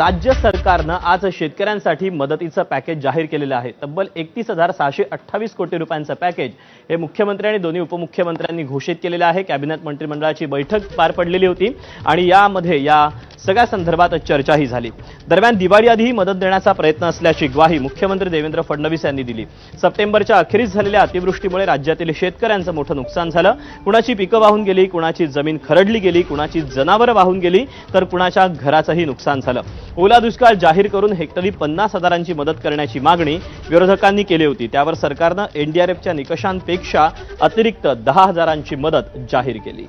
राज्य सरकारनं आज शेतकऱ्यांसाठी मदतीचं पॅकेज जाहीर केलेलं आहे. तब्बल एकतीस हजार सहाशे अठ्ठावीस कोटी रुपयांचं पॅकेज हे मुख्यमंत्री आणि दोन्ही उपमुख्यमंत्र्यांनी घोषित केलेलं आहे. कॅबिनेट मंत्रिमंडळाची बैठक पार पडलेली होती आणि यामध्ये या सगळ्या संदर्भात चर्चाही झाली. दरम्यान दिवाळी आधीही मदत देण्याचा प्रयत्न असल्याची ग्वाही मुख्यमंत्री देवेंद्र फडणवीस यांनी दिली. सप्टेंबरच्या अखेरीस झालेल्या अतिवृष्टीमुळे राज्यातील शेतकऱ्यांचं मोठं नुकसान झालं. कुणाची पिकं वाहून गेली कुणाची जमीन खरडली गेली कुणाची जनावरं वाहून गेली तर कुणाच्या घराचंही नुकसान झालं. ओला दुष्काळ जाहीर करून हेक्टरी पन्नास हजारांची मदत करण्याची मागणी विरोधकांनी केली होती. त्यावर सरकारनं एनडीआरएफच्या निकषांपेक्षा अतिरिक्त दहा हजारांची मदत जाहीर केली.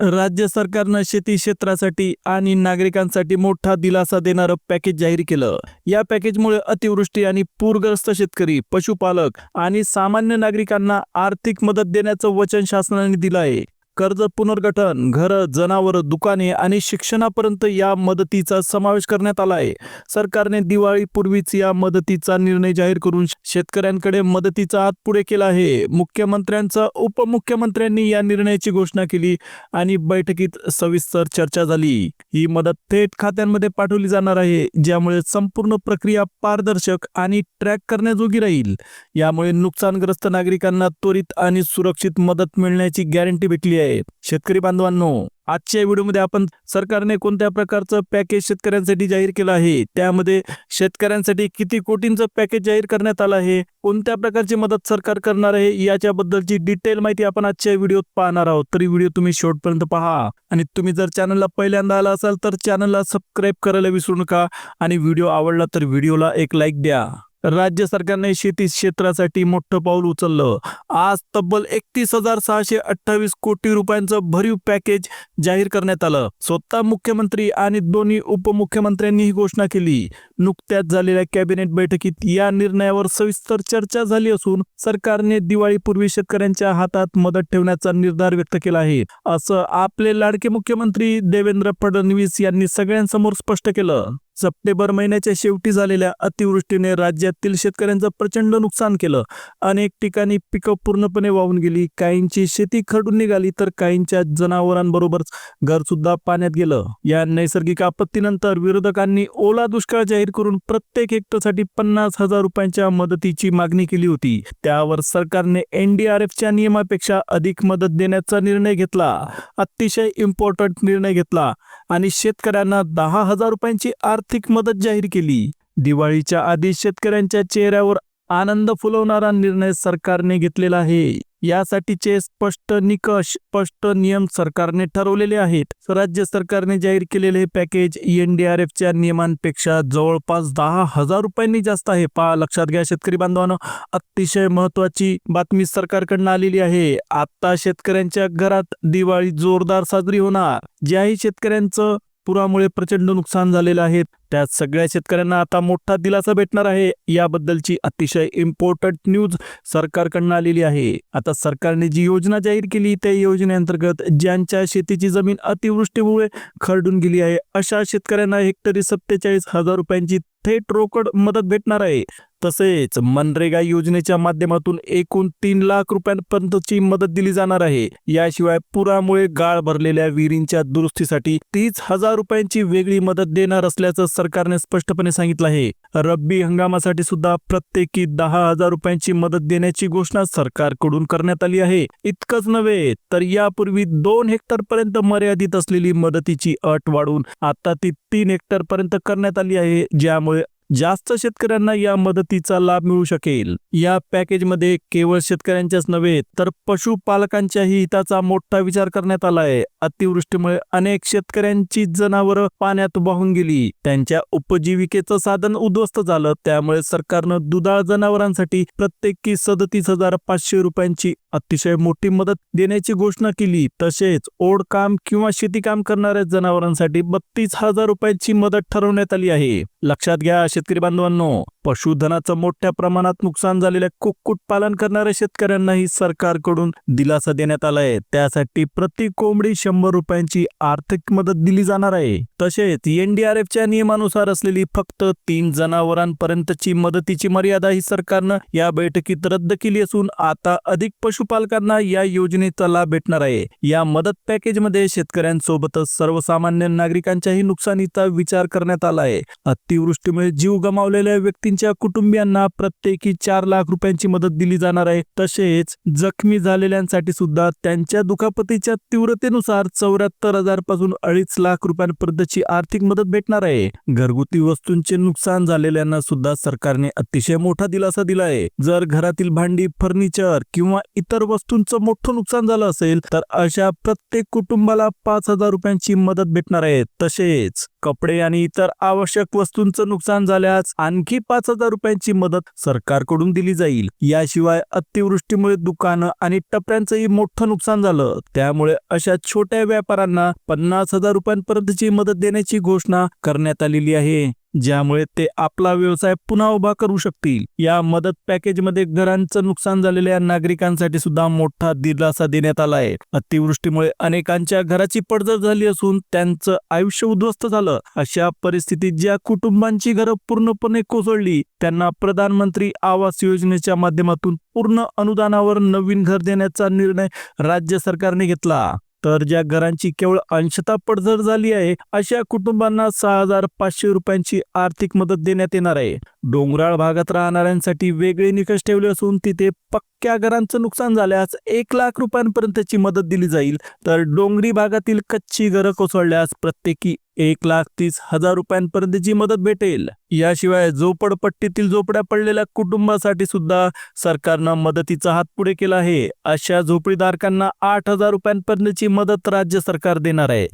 राज्य सरकारनं शेती क्षेत्रासाठी आणि नागरिकांसाठी मोठा दिलासा देणारं पॅकेज जाहीर केलं. या पॅकेजमुळे अतिवृष्टी आणि पूरग्रस्त शेतकरी पशुपालक आणि सामान्य नागरिकांना आर्थिक मदत देण्याचं वचन शासनाने दिलं आहे. कर्ज पुनर्गठन घरं जनावरं दुकाने आणि शिक्षणापर्यंत या मदतीचा समावेश करण्यात आला आहे. सरकारने दिवाळीपूर्वीच या मदतीचा निर्णय जाहीर करून शेतकऱ्यांकडे मदतीचा हात पुढे केला आहे. मुख्यमंत्र्यांचा उपमुख्यमंत्र्यांनी या निर्णयाची घोषणा केली आणि बैठकीत सविस्तर चर्चा झाली. ही मदत थेट खात्यांमध्ये पाठवली जाणार आहे ज्यामुळे संपूर्ण प्रक्रिया पारदर्शक आणि ट्रॅक करण्याजोगी राहील. यामुळे नुकसानग्रस्त नागरिकांना त्वरित आणि सुरक्षित मदत मिळण्याची गॅरंटी भेटली आहे. शेतकरी बांधवांनो आजच्या व्हिडिओमध्ये आपण सरकारने कोणत्या प्रकारचं पॅकेज शेतकऱ्यांसाठी जाहीर केलं आहे? त्यामध्ये शेतकऱ्यांसाठी किती कोटींचं पॅकेज जाहीर करण्यात आलं आहे? कोणत्या प्रकारची मदत सरकार करणार आहे? याच्याबद्दलची डिटेल माहिती आपण आजच्या व्हिडिओत पाहणार आहोत. तरी व्हिडिओ तुम्ही शेवटपर्यंत पहा. आणि तुम्ही जर चॅनलला पहिल्यांदा आला असाल तर चॅनलला सबस्क्राईब करायला विसरू नका. आणि व्हिडिओ आवडला तर व्हिडिओला एक लाईक द्या. राज्य सरकारने शेती क्षेत्रासाठी मोठं पाऊल उचललं. आज तब्बल एकतीस हजार सहाशे अठ्ठावीस कोटी रुपयांचं भरीव पॅकेज जाहीर करण्यात आलं. स्वतः मुख्यमंत्री आणि दोन्ही उपमुख्यमंत्र्यांनी ही घोषणा केली. नुकत्याच झालेल्या कॅबिनेट बैठकीत या निर्णयावर सविस्तर चर्चा झाली असून सरकारने दिवाळीपूर्वी शेतकऱ्यांच्या हातात मदत ठेवण्याचा निर्धार व्यक्त केला आहे. असं आपले लाडके मुख्यमंत्री देवेंद्र फडणवीस यांनी सगळ्यांसमोर स्पष्ट केलं. सप्टेंबर महिन्याच्या शेवटी झालेल्या अतिवृष्टीने राज्यातील शेतकऱ्यांचं प्रचंड नुकसान केलं. अनेक ठिकाणी पिकं पूर्णपणे वाहून गेली. काहींची शेती खडून निघाली तर काहींच्या जनावरांबरोबर घरसुद्धा पाण्यात गेलं. या नैसर्गिक आपत्तीनंतर विरोधकांनी ओला दुष्काळ जाहीर करून प्रत्येक हेक्टरसाठी पन्नास हजार रुपयांच्या मदतीची मागणी केली होती. त्यावर सरकारने एनडीआरएफच्या नियमापेक्षा अधिक मदत देण्याचा निर्णय घेतला. अतिशय इम्पॉर्टंट निर्णय घेतला आणि शेतकऱ्यांना दहा हजार रुपयांची आर्थिक आर्थिक मदत जाहीर केली. दिवाळीच्या आधी शेतकऱ्यांच्या चेहऱ्यावर आनंद फुलवणारा निर्णय सरकारने घेतलेला आहे. यासाठीचे स्पष्ट निकष स्पष्ट नियम सरकारने ठरवलेले आहेत. राज्य सरकारने जाहीर केलेले हे पॅकेज एनडीआरएफच्या नियमांपेक्षा जवळपास दहा हजार रुपयांनी जास्त आहे. पहा लक्षात घ्या शेतकरी बांधवांनो अतिशय महत्वाची बातमी सरकारकडनं आलेली आहे. आता शेतकऱ्यांच्या घरात दिवाळी जोरदार साजरी होणार. ज्याही शेतकऱ्यांचं पुरामुळे प्रचंड नुकसान झालेलं आहे. त्यात सगळ्या शेतकऱ्यांना आता मोठा दिलासा भेटणार आहे. याबद्दलची अतिशय इम्पॉर्टंट न्यूज सरकारकडनं आलेली आहे. आता सरकारने जी योजना जाहीर केली त्या योजनेअंतर्गत ज्यांच्या शेतीची जमीन अतिवृष्टीमुळे खरडून गेली आहे अशा शेतकऱ्यांना हेक्टरी सत्तेचाळीस हजार रुपयांची थेट रोकड मदत भेटणार आहे. तसेच मनरेगा योजनेच्या माध्यमातून एकूण तीन लाख रुपयांपर्यंतची मदत दिली जाणार आहे. याशिवाय पुरामुळे गाळ भरलेल्या विहिरींच्या दुरुस्तीसाठी तीस हजार रुपयांची वेगळी मदत देणार असल्याचं सरकारने स्पष्टपणे सांगितलं आहे. रब्बी हंगामासाठी सुद्धा प्रत्येकी दहा हजार रुपयांची मदत देण्याची घोषणा सरकारकडून करण्यात आली आहे. इतकंच नव्हे तर यापूर्वी दोन हेक्टर पर्यंत मर्यादित असलेली मदतीची अट वाढून आता ती तीन हेक्टर पर्यंत करण्यात आली आहे ज्यामुळे जास्त शेतकऱ्यांना या मदतीचा लाभ मिळू शकेल. या पॅकेजमध्ये केवळ शेतकऱ्यांच्याच नव्हे तर पशुपालकांच्याही हिताचा मोठा विचार करण्यात आला आहे अतिवृष्टीमुळे अनेक शेतकऱ्यांची जनावरं पाण्यात वाहून गेली. त्यांच्या उपजीविकेचं साधन उद्ध्वस्त झालं. त्यामुळे सरकारनं दुधाळ जनावरांसाठी प्रत्येकी सदतीस हजार पाचशे रुपयांची अतिशय मोठी मदत देण्याची घोषणा केली. तसेच ओढकाम किंवा शेतीकाम करणाऱ्या जनावरांसाठी बत्तीस हजार रुपयांची मदत ठरवण्यात आली आहे. लक्षात घ्या शेतकरी बांधवांनो. पशुधनाचं मोठ्या प्रमाणात नुकसान झालेल्या कुक्कुट पालन करणाऱ्या शेतकऱ्यांनाही सरकारकडून दिलासा देण्यात आला आहे. त्यासाठी प्रति कोंबडी शंभर रुपयांची आर्थिक मदत दिली जाणार आहे. तसेच एनडीआरएफच्या नियमानुसार असलेली फक्त तीन जनावरांपर्यंतची मदतीची मर्यादा ही सरकारनं या बैठकीत रद्द केली असून आता अधिक पशुपालकांना या योजनेचा लाभ भेटणार आहे. या मदत पॅकेजमध्ये शेतकऱ्यांसोबतच सर्वसामान्य नागरिकांच्याही नुकसानीचा विचार करण्यात आला आहे. अतिवृष्टीमुळे जीव गमावलेल्या व्यक्ती व्यक्तींच्या कुटुंबियांना प्रत्येकी चार लाख रुपयांची मदत दिली जाणार आहे. तसेच जखमी झालेल्यांसाठी सुद्धा त्यांच्या दुखापतीच्या तीव्रतेनुसार चौऱ्याहत्तर हजारपासून अडीच लाख रुपयांपर्यंतची आर्थिक मदत भेटणार आहे. घरगुती वस्तूंचे नुकसान झालेल्यांना सुद्धा सरकारने अतिशय मोठा दिलासा दिला आहे. जर घरातील भांडी फर्निचर किंवा इतर वस्तूंचं मोठं नुकसान झालं असेल तर अशा प्रत्येक कुटुंबाला पाच हजार रुपयांची मदत भेटणार आहे. तसेच कपडे आणि इतर आवश्यक वस्तूंचं नुकसान झाल्यास आणखी पाच हजार रुपयांची मदत सरकारकडून दिली जाईल. याशिवाय अतिवृष्टीमुळे दुकानं आणि टपऱ्यांचंही मोठं नुकसान झालं. त्यामुळे अशा छोट्या व्यापाऱ्यांना पन्नास हजार रुपयांपर्यंतची मदत देण्याची घोषणा करण्यात आलेली आहे. ज्यामुळे ते आपला व्यवसाय पुन्हा उभा करू शकतील. या मदत पॅकेजमध्ये घरांचं नुकसान झालेल्या नागरिकांसाठी सुद्धा मोठा दिलासा देण्यात आला आहे. अतिवृष्टीमुळे अनेकांच्या घराची पडझड झाली असून त्यांचं आयुष्य उद्ध्वस्त झालं. अशा परिस्थितीत ज्या कुटुंबांची घरं पूर्णपणे कोसळली त्यांना प्रधानमंत्री आवास योजनेच्या माध्यमातून पूर्ण अनुदानावर नवीन घर देण्याचा निर्णय राज्य सरकारने घेतला. तर ज्या घरांची केवळ अंशता पडझड झाली आहे अशा कुटुंबांना सहा हजार पाचशे रुपयांची आर्थिक मदत देण्यात येणार आहे. डोंगराळ भागात राहणाऱ्यांसाठी वेगळे निकष ठेवले असून तिथे पक्क्या घरांचं नुकसान झाल्यास एक लाख रुपयांपर्यंतची मदत दिली जाईल. तर डोंगरी भागातील कच्ची घरं कोसळल्यास प्रत्येकी एक लाख तीस हजार रुपयांपर्यंतची मदत भेटेल. याशिवाय झोपडपट्टीतील झोपड्या पडलेल्या कुटुंबासाठी सुद्धा सरकारनं मदतीचा हात पुढे केला आहे. अशा झोपडीधारकांना आठ हजार रुपयांपर्यंतची मदत राज्य सरकार देणार आहे.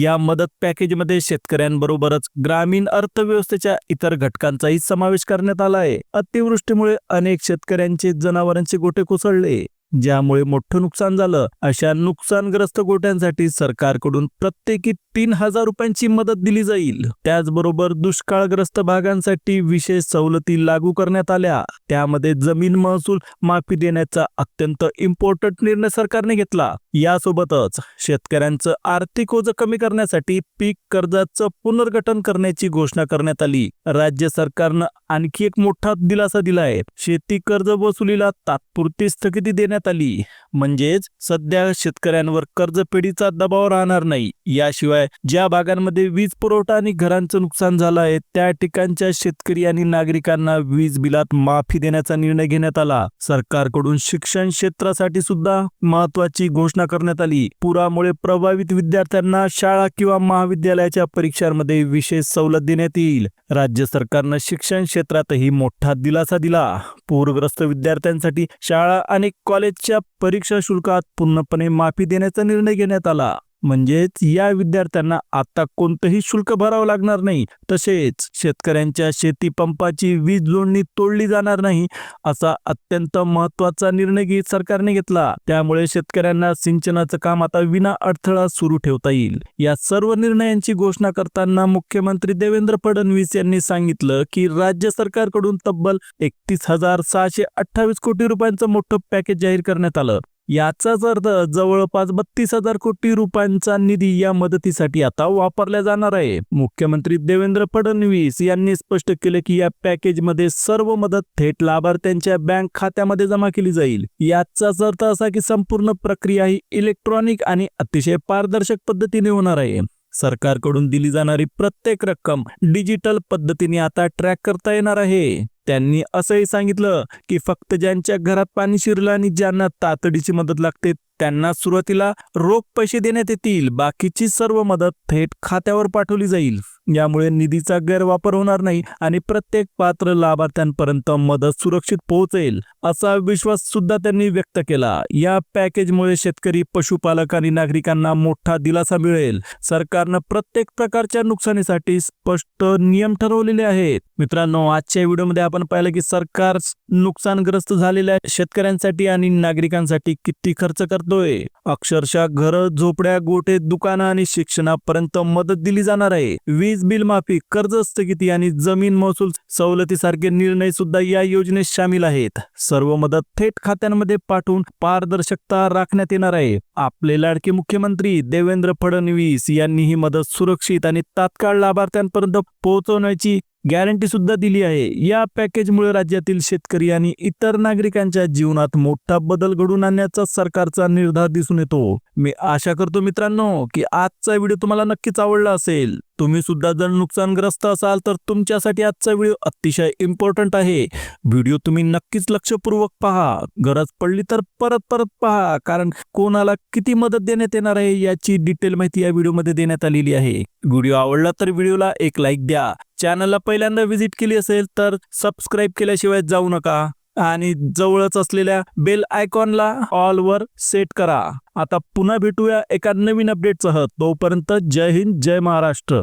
या मदत पॅकेजमध्ये शेतकऱ्यांबरोबरच ग्रामीण अर्थव्यवस्थेच्या इतर घटकांचाही समावेश करण्यात आला आहे. अतिवृष्टीमुळे अनेक शेतकऱ्यांचे जनावरांचे गोटे कोसळले. ज्यामुळे मोठं नुकसान झालं. अशा नुकसानग्रस्त गोट्यांसाठी सरकारकडून प्रत्येकी तीन हजार रुपयांची मदत दिली जाईल. त्याचबरोबर दुष्काळग्रस्त भागांसाठी विशेष सवलती लागू करण्यात आल्या. त्यामध्ये जमीन महसूल माफी देण्याचा अत्यंत इम्पॉर्टंट निर्णय सरकारने घेतला. यासोबतच शेतकऱ्यांचं आर्थिक ओझं कमी करण्यासाठी पीक कर्जाचं पुनर्गठन करण्याची घोषणा करण्यात आली. राज्य सरकारनं आणखी एक मोठा दिलासा दिला आहे शेती कर्ज वसुलीला तात्पुरती स्थगिती देण्यात आली. म्हणजेच सध्या शेतकऱ्यांवर कर्जफेडीचा दबाव राहणार नाही. याशिवाय ज्या भागांमध्ये वीज पुरवठा आणि घरांचं नुकसान झालं आहे त्या ठिकाणच्या शेतकरी आणि नागरिकांना वीज बिलात माफी देण्याचा निर्णय घेण्यात आला. सरकारकडून शिक्षण क्षेत्रासाठी सुद्धा महत्वाची घोषणा करण्यात आली. पुरामुळे प्रभावित विद्यार्थ्यांना शाळा किंवा महाविद्यालयाच्या परीक्षांमध्ये विशेष सवलत देण्यात येईल. राज्य सरकारनं शिक्षण क्षेत्रातही मोठा दिलासा दिला. पूरग्रस्त विद्यार्थ्यांसाठी शाळा आणि कॉलेज कॉलेजच्या परीक्षा शुल्कात पूर्णपणे माफी देण्याचा निर्णय घेण्यात आला. म्हणजेच या विद्यार्थ्यांना आता कोणतंही शुल्क भरावं लागणार नाही. तसेच शेतकऱ्यांच्या शेती पंपाची वीज जोडणी तोडली जाणार नाही असा अत्यंत महत्त्वाचा निर्णय घेत सरकारने घेतला. त्यामुळे शेतकऱ्यांना सिंचनाचं काम आता विना अडथळा सुरू ठेवता येईल. या सर्व निर्णयांची घोषणा करताना मुख्यमंत्री देवेंद्र फडणवीस यांनी सांगितलं की राज्य सरकारकडून तब्बल एकतीस हजार सहाशे अठ्ठावीस कोटी रुपयांचं मोठं पॅकेज जाहीर करण्यात आलं. याचाच अर्थ जवळपास बत्तीस हजार कोटी रुपयांचा निधी या मदतीसाठी आता वापरला जाणार आहे. मुख्यमंत्री देवेंद्र फडणवीस यांनी स्पष्ट केले की या पॅकेजमध्ये सर्व मदत थेट लाभार्थ्यांच्या बँक खात्यामध्ये जमा केली जाईल. याचाच अर्थ असा की संपूर्ण प्रक्रिया ही इलेक्ट्रॉनिक आणि अतिशय पारदर्शक पद्धतीने होणार आहे. सरकारकडून दिली जाणारी प्रत्येक रक्कम डिजिटल पद्धतीने आता ट्रॅक करता येणार आहे. त्यांनी असंही सांगितलं की फक्त ज्यांच्या घरात पाणी शिरलं आणि ज्यांना तातडीची मदत लागते त्यांना सुरुवातीला रोख पैसे देण्यात येतील बाकीची सर्व मदत थेट खात्यावर पाठवली जाईल. यामुळे निधीचा गैरवापर होणार नाही आणि प्रत्येक पात्र लाभार्थ्यांपर्यंत मदत सुरक्षित पोहोचेल असा विश्वास सुद्धा त्यांनी व्यक्त केला. या पॅकेजमुळे शेतकरी पशुपालक आणि नागरिकांना मोठा दिलासा मिळेल. सरकारनं प्रत्येक प्रकारच्या नुकसानीसाठी स्पष्ट नियम ठरवलेले आहेत. मित्रांनो आजच्या व्हिडिओमध्ये आपण पाहिलं की सरकार नुकसानग्रस्त झालेल्या शेतकऱ्यांसाठी आणि नागरिकांसाठी किती खर्च करत करतोय. अक्षरशः घरं झोपड्या गोटे दुकानं आणि शिक्षणापर्यंत मदत दिली जाणार आहे. वीज बिल माफी कर्ज स्थगिती आणि जमीन महसूल सवलतीसारखे निर्णय सुद्धा या योजनेत सामील आहेत. सर्व मदत थेट खात्यांमध्ये पाठवून पारदर्शकता राखण्यात येणार आहे. आपले लाडके मुख्यमंत्री देवेंद्र फडणवीस यांनी ही मदत सुरक्षित आणि तात्काळ लाभार्थ्यांपर्यंत पोहोचवण्याची गॅरंटी सुद्धा दिली आहे. या पॅकेजमुळे राज्यातील शेतकरी आणि इतर नागरिकांच्या जीवनात मोठा बदल घडून आणण्याचा सरकारचा निर्धार दिसून येतो. मी आशा करतो मित्रांनो की आजचा व्हिडिओ तुम्हाला नक्कीच आवडला असेल. तुम्ही सुद्धा जर नुकसानग्रस्त असाल तर तुमच्यासाठी आजचा व्हिडिओ अतिशय इम्पॉर्टंट आहे. व्हिडिओ तुम्ही नक्कीच लक्षपूर्वक पहा. गरज पडली तर परत परत पहा कारण कोणाला किती मदत देण्यात येणार आहे याची डिटेल माहिती या व्हिडिओमध्ये देण्यात आलेली आहे. व्हिडिओ आवडला तर व्हिडिओला एक लाईक द्या. चॅनलला पहिल्यांदा व्हिजिट केली असेल तर सबस्क्राईब केल्याशिवाय जाऊ नका. आणि जवळच असलेल्या बेल आयकॉनला ऑल वर सेट करा. आता पुन्हा भेटूया एका नवीन अपडेटसह. तोपर्यंत जय हिंद जय महाराष्ट्र.